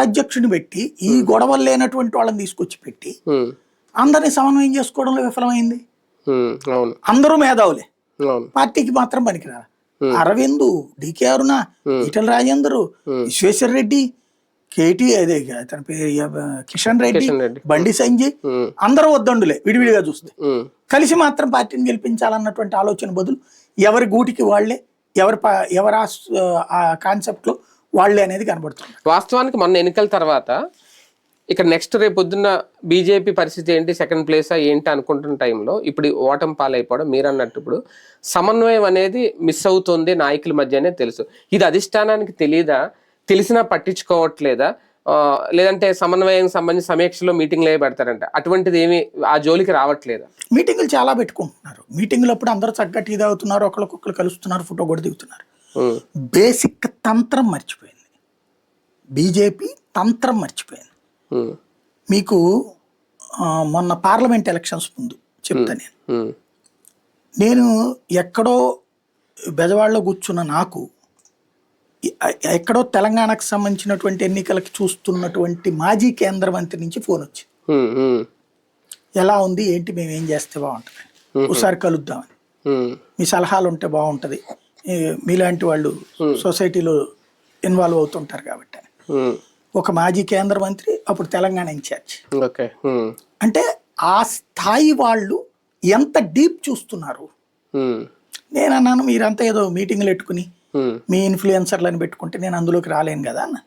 అధ్యక్షుడిని పెట్టి ఈ గొడవలు లేనటువంటి వాళ్ళని తీసుకొచ్చి పెట్టి అందరినీ సమన్వయం చేసుకోవడంలో విఫలమైంది. అందరూ మేధావులే. పార్టీకి మాత్రం పనికిరా అరవింద్ డికే అరుణ ఈటల రాజేందర్ విశ్వేశ్వర రెడ్డి కేటీ అదే అతని పేరు కిషన్ రెడ్డి. బండి సంజయ్ అందరూ వద్దండులే విడివిడిగా చూస్తే. కలిసి మాత్రం పార్టీని గెలిపించాలన్నటువంటి ఆలోచన బదులు ఎవరి గూటికి వాళ్ళే ఎవరి ఎవరి ఆ- ఆ కాన్సెప్ట్లో వాళ్ళే అనేది కనబడుతుంది. వాస్తవానికి మొన్న ఎన్నికల తర్వాత ఇక్కడ నెక్స్ట్ రేపు పొద్దున్న బీజేపీ పరిస్థితి ఏంటి సెకండ్ ప్లేసా ఏంటి అనుకుంటున్న టైంలో ఇప్పుడు ఓటమి పాలైపోవడం మీరు అన్నట్టు ఇప్పుడు సమన్వయం అనేది మిస్ అవుతుంది నాయకుల మధ్యనే తెలుసు. ఇది అధిష్టానానికి తెలియదా తెలిసినా పట్టించుకోవట్లేదా? లేదంటే సమన్వయం సంబంధించి సమీక్షలో మీటింగ్లు ఏ పెడతారంట అటువంటిది ఏమి ఆ జోలికి రావట్లేదా? మీటింగులు చాలా పెట్టుకుంటున్నారు. మీటింగులు అప్పుడు అందరూ చక్కగా టీ తాగుతున్నారు ఒకరికొకరు కలుస్తున్నారు ఫోటో కూడా దిగుతున్నారు. బేసిక్ తంత్రం మర్చిపోయింది. బీజేపీ తంత్రం మర్చిపోయింది. మీకు మొన్న పార్లమెంట్ ఎలక్షన్స్ ముందు చెప్తా నేను. నేను ఎక్కడో బెజవాడలో కూర్చున్న నాకు ఎక్కడో తెలంగాణకు సంబంధించినటువంటి ఎన్నికలకి చూస్తున్నటువంటి మాజీ కేంద్ర మంత్రి నుంచి ఫోన్ వచ్చింది. ఎలా ఉంది? ఏంటి? మేము ఏం చేస్తే బాగుంటుంది? ఒకసారి కలుద్దామని. మీ సలహాలు ఉంటే బాగుంటుంది. మీలాంటి వాళ్ళు సొసైటీలో ఇన్వాల్వ్ అవుతుంటారు కాబట్టి. ఉమ్, ఒక మాజీ కేంద్ర మంత్రి అప్పుడు తెలంగాణ ఇన్ఛార్జ్. ఓకే. ఉమ్, అంటే ఆ స్థాయి వాళ్ళు ఎంత డీప్ చూస్తున్నారు? నేను అన్నాను మీరంతా ఏదో మీటింగ్లు పెట్టుకుని మీ ఇన్ఫ్లుయెన్సర్లను పెట్టుకుంటే నేను అందులోకి రాలేను కదా అన్న.